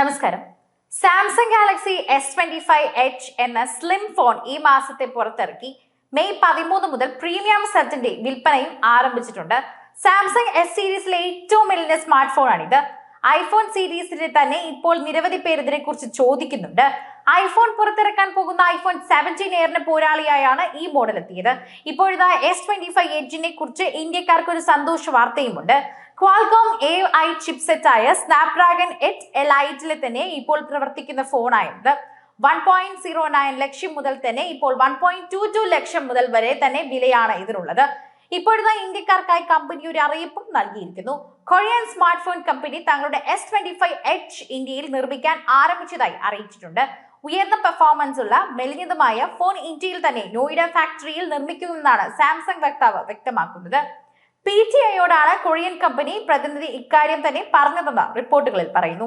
നമസ്കാരം. Samsung Galaxy S twenty five H എന്ന slim phone ഈ മാസത്തെ പുറത്തിറക്കി മെയ് പതിമൂന്ന് മുതൽ പ്രീമിയം സെറ്റിന്റെ വിൽപ്പനയും ആരംഭിച്ചിട്ടുണ്ട്. സാംസങ് എസ് സീരീസിലെ ഏറ്റവും വലിയ സ്മാർട്ട് ഫോണാണിത് ഐഫോൺ സീരീസിലെ തന്നെ ഇപ്പോൾ നിരവധി പേര് ഇതിനെ കുറിച്ച് ചോദിക്കുന്നുണ്ട്. ഐഫോൺ പുറത്തിറക്കാൻ പോകുന്ന ഐഫോൺ സെവന്റീൻ എയറിന് പോരാളിയായാണ് ഈ മോഡൽ എത്തിയത് ഇപ്പോഴത്തെ എസ് ട്വന്റി ഫൈവ് എച്ചിനെ കുറിച്ച് ഇന്ത്യക്കാർക്ക് ഒരു സന്തോഷ വാർത്തയുമുണ്ട്. ക്വാൾകോം എ ഐ ചിപ്സെറ്റായ സ്നാപ്ഡ്രാഗൺ എറ്റ് എൽ ഐറ്റിലെ തന്നെ ഇപ്പോൾ പ്രവർത്തിക്കുന്ന ഫോണായത് one point zero nine lakh മുതൽ തന്നെ ഇപ്പോൾ one point two two lakh മുതൽ വരെ തന്നെ വിലയാണ് ഇതിനുള്ളത്. ഇപ്പോഴത്തെ ഇന്ത്യക്കാർക്കായി കമ്പനി ഒരു അറിയിപ്പും നൽകിയിരിക്കുന്നു. കൊറിയൻ സ്മാർട്ട് ഫോൺ കമ്പനി തങ്ങളുടെ എസ് ട്വന്റി ഫൈവ് എച്ച് ഇന്ത്യയിൽ നിർമ്മിക്കാൻ ആരംഭിച്ചതായി അറിയിച്ചിട്ടുണ്ട്. ഉയർന്ന പെർഫോമൻസ് ഉള്ള മെലിഞ്ഞതുമായ ഫോൺ ഇന്ത്യയിൽ തന്നെ നോയിഡ ഫാക്ടറിയിൽ നിർമ്മിക്കുമെന്നാണ് സാംസങ് വക്താവ് വ്യക്തമാക്കുന്നത്. പി ടി ഐയോടാണ് കൊറിയൻ കമ്പനി പ്രതിനിധി ഇക്കാര്യം തന്നെ പറഞ്ഞതെന്ന് റിപ്പോർട്ടുകളിൽ പറയുന്നു.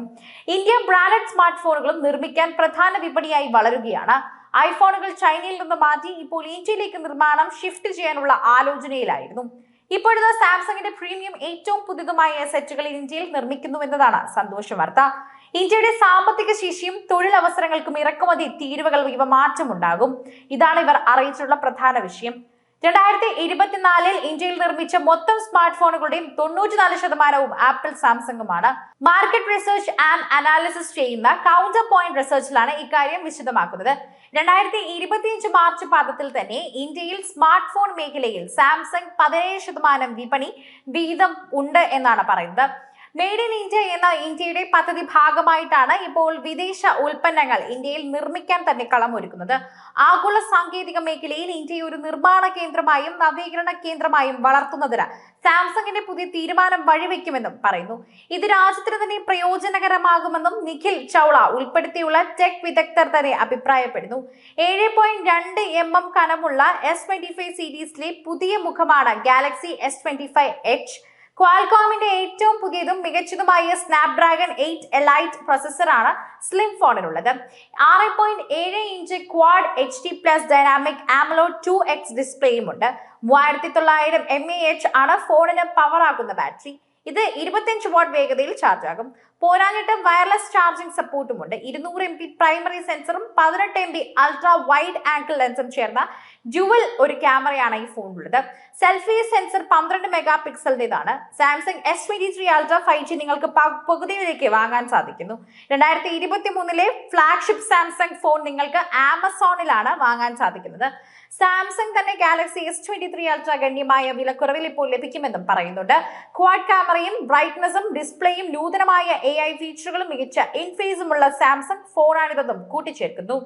ഇന്ത്യ ബ്രാൻഡഡ് സ്മാർട്ട് ഫോണുകളും നിർമ്മിക്കാൻ പ്രധാന വിപണിയായി വളരുകയാണ്. ഐഫോണുകൾ ചൈനയിൽ നിന്ന് മാറ്റി ഇപ്പോൾ ഇന്ത്യയിലേക്ക് നിർമ്മാണം ഷിഫ്റ്റ് ചെയ്യാനുള്ള ആലോചനയിലായിരുന്നു. ഇപ്പോഴത്തെ സാംസങ്ങിന്റെ പ്രീമിയം ഏറ്റവും പുതിയതുമായ സെറ്റുകൾ ഇന്ത്യയിൽ നിർമ്മിക്കുന്നു എന്നതാണ് സന്തോഷ വാർത്ത. ഇന്ത്യയുടെ സാമ്പത്തിക ശേഷിയും തൊഴിലവസരങ്ങൾക്കും ഇറക്കുമതി തീരുവകൾ ഇവ മാറ്റമുണ്ടാകും. ഇതാണ് ഇവർ അറിയിച്ചിട്ടുള്ള പ്രധാന വിഷയം. രണ്ടായിരത്തി ഇരുപത്തിനാലിൽ ഇന്ത്യയിൽ നിർമ്മിച്ച മൊത്തം സ്മാർട്ട് ഫോണുകളുടെയും തൊണ്ണൂറ്റിനാല് ശതമാനവും ആപ്പിൾ സാംസങ്ങുമാണ്. മാർക്കറ്റ് റിസർച്ച് ആൻഡ് അനാലിസിസ് ചെയ്യുന്ന കൗണ്ടർ പോയിന്റ് റിസർച്ചിലാണ് ഇക്കാര്യം വിശദമാക്കുന്നത്. രണ്ടായിരത്തി ഇരുപത്തിയഞ്ച് മാർച്ച് പാദത്തിൽ തന്നെ ഇന്ത്യയിൽ സ്മാർട്ട് ഫോൺ മേഖലയിൽ സാംസങ് പതിനേഴ് ശതമാനം വിപണി വിഹിതം ഉണ്ട് എന്നാണ് പറയുന്നത്. മെയ്ഡ് ഇൻ ഇന്ത്യ എന്ന ഇന്ത്യയുടെ പദ്ധതി ഭാഗമായിട്ടാണ് ഇപ്പോൾ വിദേശ ഉൽപ്പന്നങ്ങൾ ഇന്ത്യയിൽ നിർമ്മിക്കാൻ തന്നെ കളമൊരുക്കുന്നത്. ആഗോള സാങ്കേതിക മേഖലയിൽ ഇന്ത്യയെ ഒരു നിർമ്മാണ കേന്ദ്രമായും നവീകരണ കേന്ദ്രമായും വളർത്തുന്നതിന് സാംസങ്ങിന്റെ പുതിയ തീരുമാനം വഴിവെക്കുമെന്നും പറയുന്നു. ഇത് രാജ്യത്തിന് തന്നെ പ്രയോജനകരമാകുമെന്നും നിഖിൽ ചൗള ഉൾപ്പെടുത്തിയുള്ള ടെക് വിദഗ്ധർ തന്നെ അഭിപ്രായപ്പെടുന്നു. ഏഴ് പോയിന്റ് രണ്ട് എം എം കനമുള്ള എസ് ട്വന്റി ഫൈവ് സീരീസിലെ പുതിയ മുഖമാണ് Galaxy S twenty five H ക്വാൽകോമിന്റെ ഏറ്റവും പുതിയതും മികച്ചതുമായ സ്നാപ്ഡ്രാഗൺ എയ്റ്റ് എലൈറ്റ് പ്രൊസസ്സറാണ് സ്ലിം ഫോണിലുള്ളത് ആറ് പോയിന്റ് ഏഴ് inch quad H D plus dynamic AMOLED two X ഡിസ്പ്ലേയും ഉണ്ട്. മൂവായിരത്തി തൊള്ളായിരം എം എ എച്ച് ആണ് ഫോണിന് പവർ ആകുന്ന ബാറ്ററി ഇത് ഇരുപത്തിയഞ്ച് വാട്ട് വേഗതയിൽ ചാർജ് ആകും പോരാഞ്ഞിട്ട് വയർലെസ് ചാർജിംഗ് സപ്പോർട്ടും ഉണ്ട് ഇരുന്നൂറ് എം പി പ്രൈമറി സെൻസറും പതിനെട്ട് M P ultra wide angle ലെൻസും ചേർന്ന ജുവൽ ഒരു ക്യാമറയാണ് ഈ ഫോണിലുള്ളത്. സെൽഫി സെൻസർ പന്ത്രണ്ട് mega പിക്സലിന്റെതാണ് Samsung S twenty three ultra five G നിങ്ങൾക്ക് പകുതിയിലേക്ക് വാങ്ങാൻ സാധിക്കുന്നു. രണ്ടായിരത്തി ഇരുപത്തി മൂന്നിലെ ഫ്ലാഗ്ഷിപ്പ് സാംസങ് ഫോൺ നിങ്ങൾക്ക് ആമസോണിലാണ് വാങ്ങാൻ സാധിക്കുന്നത്. സാംസങ് തന്നെ Galaxy S twenty three ultra ഗണ്യമായ വിലക്കുറവിൽ ഇപ്പോൾ ലഭിക്കുമെന്നും പറയുന്നുണ്ട്. ക്വാഡ് ക്യാമറയും ബ്രൈറ്റ്നസും ഡിസ്പ്ലേയും നൂതനമായ എ ഐ ഫീച്ചറുകളും മികച്ച ഇൻഫേസുമുള്ള സാംസങ് ഫോണാണിതെന്നും കൂട്ടിച്ചേർക്കുന്നു.